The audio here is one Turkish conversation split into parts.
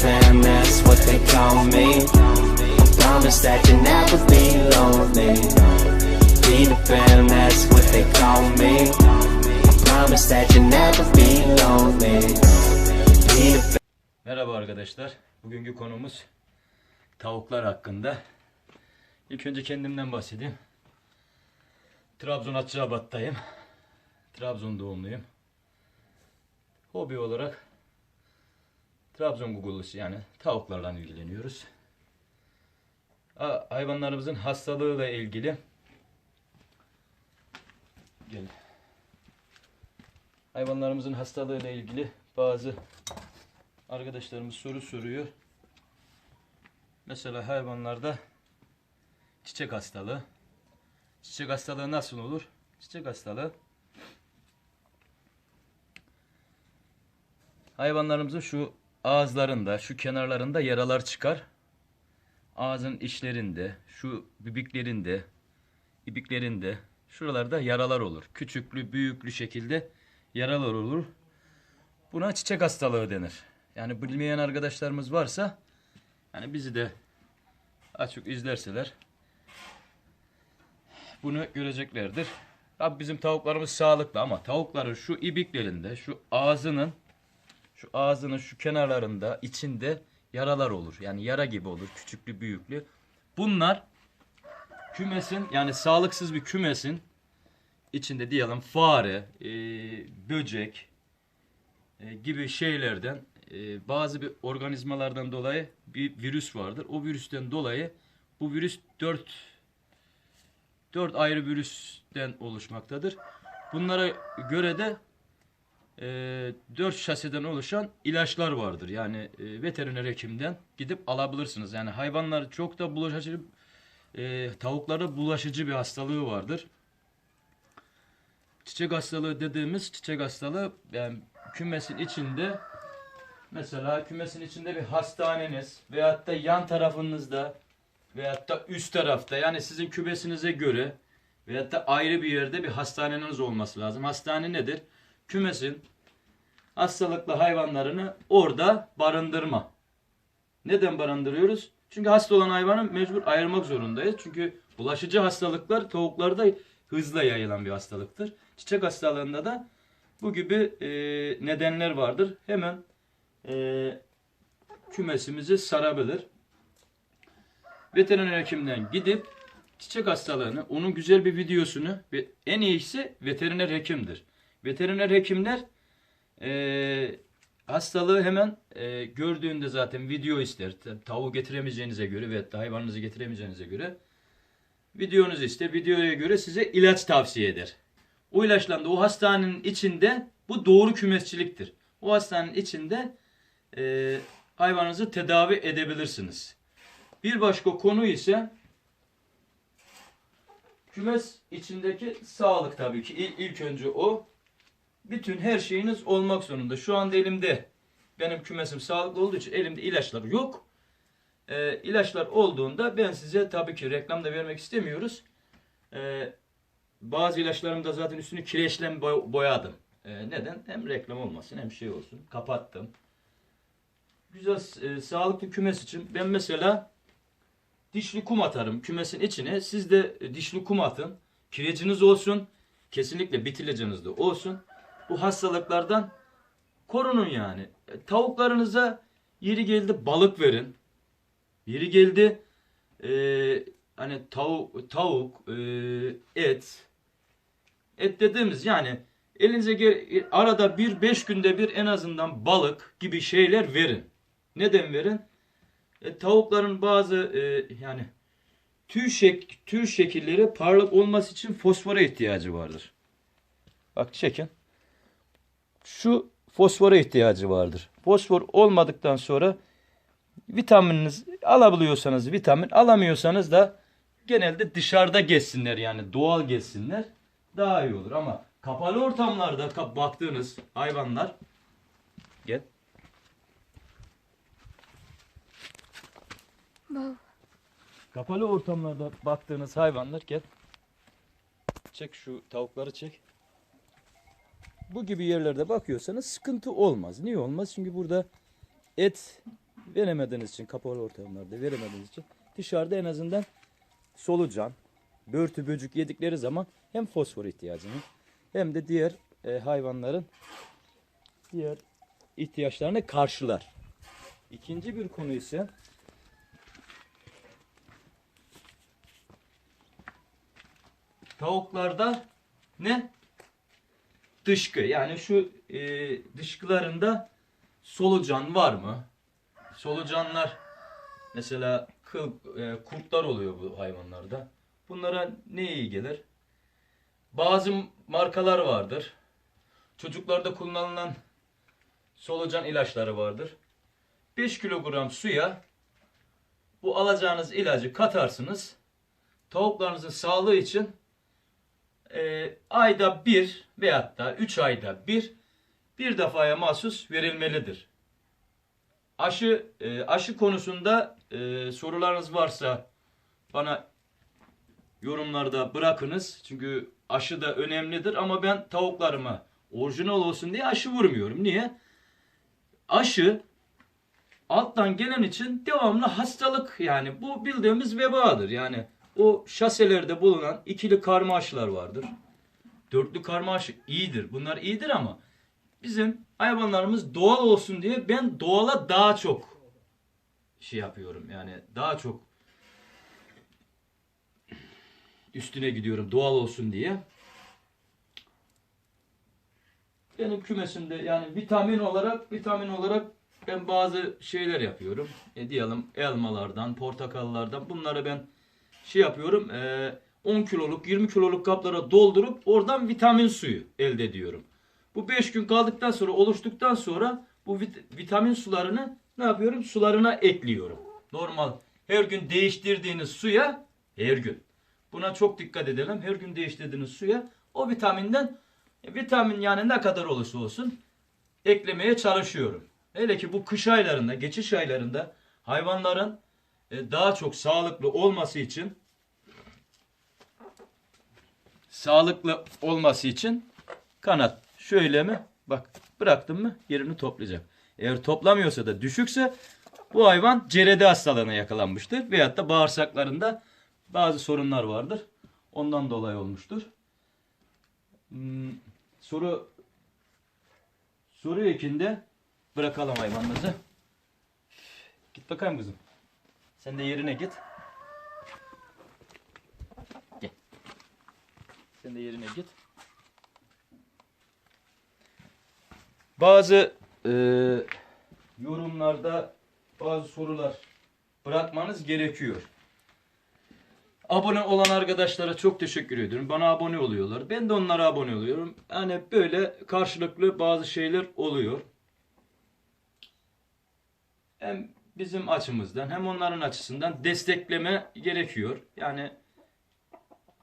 fam, what they call me. Promise that you'll never be lonely. Be the fam, what they call me. Promise that you'll never be lonely. Merhaba arkadaşlar. Bugünkü konumuz tavuklar hakkında. İlk önce kendimden bahsedeyim. Trabzon Atçabat'tayım. Trabzon doğumluyum. Hobi olarak Trabzon Google'lısı yani tavuklarla ilgileniyoruz. Ha- Hayvanlarımızın hastalığıyla ilgili Gel. Hayvanlarımızın hastalığıyla ilgili bazı arkadaşlarımız soru soruyor. Mesela hayvanlarda çiçek hastalığı. Çiçek hastalığı nasıl olur? Çiçek hastalığı hayvanlarımızın şu ağızlarında, şu kenarlarında yaralar çıkar. Ağzın içlerinde, şu bibiklerinde, ibiklerinde, şuralarda yaralar olur. Küçüklü, büyüklü şekilde yaralar olur. Buna çiçek hastalığı denir. Yani bilmeyen arkadaşlarımız varsa yani bizi de açık izlerseler bunu göreceklerdir. Tabi bizim tavuklarımız sağlıklı ama tavukların şu ibiklerinde, şu ağzının şu ağzının şu kenarlarında, içinde yaralar olur. Yani yara gibi olur, küçüklü, büyüklü. Bunlar kümesin yani sağlıksız bir kümesin içinde diyelim fare, e, böcek, e, gibi şeylerden e, bazı bir organizmalardan dolayı bir virüs vardır. O virüsten dolayı bu virüs 4 4 ayrı virüsten oluşmaktadır. Bunlara göre de e, 4 şaseden oluşan ilaçlar vardır. Yani e, veteriner hekimden gidip alabilirsiniz. Yani hayvanlar çok da bulaşıcı e, tavuklarda bulaşıcı bir hastalığı vardır. Çiçek hastalığı dediğimiz çiçek hastalığı yani kümesin içinde mesela kümesin içinde bir hastaneniz veyahut da yan tarafınızda veyahut da üst tarafta yani sizin kümesinize göre veyahut da ayrı bir yerde bir hastaneniz olması lazım. Hastane nedir? Kümesin hastalıklı hayvanlarını orada barındırma. Neden barındırıyoruz? Çünkü hasta olan hayvanı mecbur ayırmak zorundayız. Çünkü bulaşıcı hastalıklar tavuklarda hızla yayılan bir hastalıktır. Çiçek hastalığında da bu gibi e, nedenler vardır. Hemen e, kümesimizi sarabilir. Veteriner hekimden gidip çiçek hastalığını, onun güzel bir videosunu ve en iyisi veteriner hekimdir. Veteriner hekimler e, hastalığı hemen e, gördüğünde zaten video ister. Tavuğu getiremeyeceğinize göre veya da hayvanınızı getiremeyeceğinize göre videonuzu ister. Videoya göre size ilaç tavsiye eder. O ilaçla o hastanenin içinde bu doğru kümesçiliktir. O hastanenin içinde e, hayvanınızı tedavi edebilirsiniz. Bir başka konu ise kümes içindeki sağlık tabii ki. İl- ilk önce o. Bütün her şeyiniz olmak zorunda. Şu anda elimde benim kümesim sağlıklı olduğu için elimde ilaçlar yok. E, ilaçlar olduğunda ben size tabii ki reklam da vermek istemiyoruz. E, bazı ilaçlarım da zaten üstünü kireçle boy- boyadım. E, neden? Hem reklam olmasın hem şey olsun. Kapattım. Güzel e, sağlıklı kümes için ben mesela dişli kum atarım kümesin içine. Siz de dişli kum atın. Kireciniz olsun. Kesinlikle bitilacınız da olsun. Bu hastalıklardan korunun yani. E, Tavuklarınıza yeri geldi balık verin. Yeri geldi e, hani tavuk, tavuk e, et. Et dediğimiz yani elinize gel- arada bir beş günde bir en azından balık gibi şeyler verin. Neden verin? E, tavukların bazı e, yani tüy şek tüy şekilleri parlak olması için fosfora ihtiyacı vardır. Bak çekin. Şu fosfora ihtiyacı vardır. Fosfor olmadıktan sonra vitamininiz alabiliyorsanız vitamin alamıyorsanız da genelde dışarıda geçsinler yani doğal geçsinler daha iyi olur. Ama kapalı ortamlarda ka- baktığınız hayvanlar gel. Kapalı ortamlarda baktığınız hayvanlar gel. Çek şu tavukları çek bu gibi yerlerde bakıyorsanız sıkıntı olmaz. Niye olmaz? Çünkü burada et veremediğiniz için kapalı ortamlarda veremediğiniz için dışarıda en azından solucan, börtü böcük yedikleri zaman hem fosfor ihtiyacını hem de diğer e, hayvanların diğer ihtiyaçlarını karşılar. İkinci bir konu ise tavuklarda ne? Dışkı. Yani şu e, dışkılarında solucan var mı? Solucanlar mesela kıl, e, kurtlar oluyor bu hayvanlarda. Bunlara ne iyi gelir? Bazı markalar vardır. Çocuklarda kullanılan solucan ilaçları vardır. 5 kilogram suya bu alacağınız ilacı katarsınız. Tavuklarınızın sağlığı için e, ayda bir veyahut da 3 ayda bir bir defaya mahsus verilmelidir. Aşı e, aşı konusunda e, sorularınız varsa bana yorumlarda bırakınız. Çünkü aşı da önemlidir ama ben tavuklarıma orijinal olsun diye aşı vurmuyorum. Niye? Aşı alttan gelen için devamlı hastalık yani bu bildiğimiz vebadır. Yani o şaselerde bulunan ikili karma aşılar vardır. Dörtlü karma aşı iyidir. Bunlar iyidir ama bizim hayvanlarımız doğal olsun diye ben doğala daha çok şey yapıyorum. Yani daha çok üstüne gidiyorum doğal olsun diye. Benim kümesimde yani vitamin olarak vitamin olarak ben bazı şeyler yapıyorum. E diyelim elmalardan, portakallardan bunları ben şey yapıyorum. e, 10 kiloluk, 20 kiloluk kaplara doldurup oradan vitamin suyu elde ediyorum. Bu 5 gün kaldıktan sonra oluştuktan sonra bu vit- vitamin sularını ne yapıyorum? Sularına ekliyorum. Normal her gün değiştirdiğiniz suya her gün. Buna çok dikkat edelim. Her gün değiştirdiğiniz suya o vitaminden vitamin yani ne kadar olursa olsun eklemeye çalışıyorum. Hele ki bu kış aylarında, geçiş aylarında hayvanların daha çok sağlıklı olması için sağlıklı olması için kanat şöyle mi? Bak bıraktım mı yerini toplayacak. Eğer toplamıyorsa da düşükse bu hayvan cerede hastalığına yakalanmıştır. Veyahut da bağırsaklarında bazı sorunlar vardır. Ondan dolayı olmuştur. Hmm, soru soru ekinde bırakalım hayvanımızı. Git bakayım kızım. Sen de yerine git. Gel. Sen de yerine git. Bazı e, yorumlarda bazı sorular bırakmanız gerekiyor. Abone olan arkadaşlara çok teşekkür ediyorum. Bana abone oluyorlar. Ben de onlara abone oluyorum. Yani böyle karşılıklı bazı şeyler oluyor. Hem bizim açımızdan hem onların açısından destekleme gerekiyor. Yani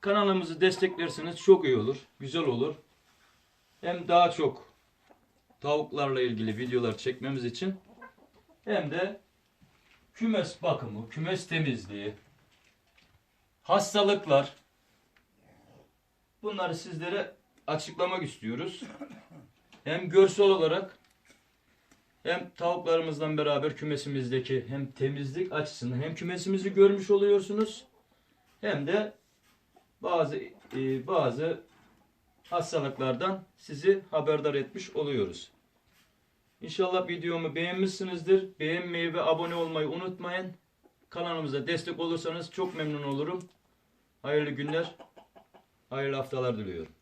kanalımızı desteklerseniz çok iyi olur. Güzel olur. Hem daha çok tavuklarla ilgili videolar çekmemiz için hem de kümes bakımı, kümes temizliği, hastalıklar bunları sizlere açıklamak istiyoruz. Hem görsel olarak hem tavuklarımızdan beraber kümesimizdeki hem temizlik açısından hem kümesimizi görmüş oluyorsunuz hem de bazı e, bazı hastalıklardan sizi haberdar etmiş oluyoruz. İnşallah videomu beğenmişsinizdir. Beğenmeyi ve abone olmayı unutmayın. Kanalımıza destek olursanız çok memnun olurum. Hayırlı günler, hayırlı haftalar diliyorum.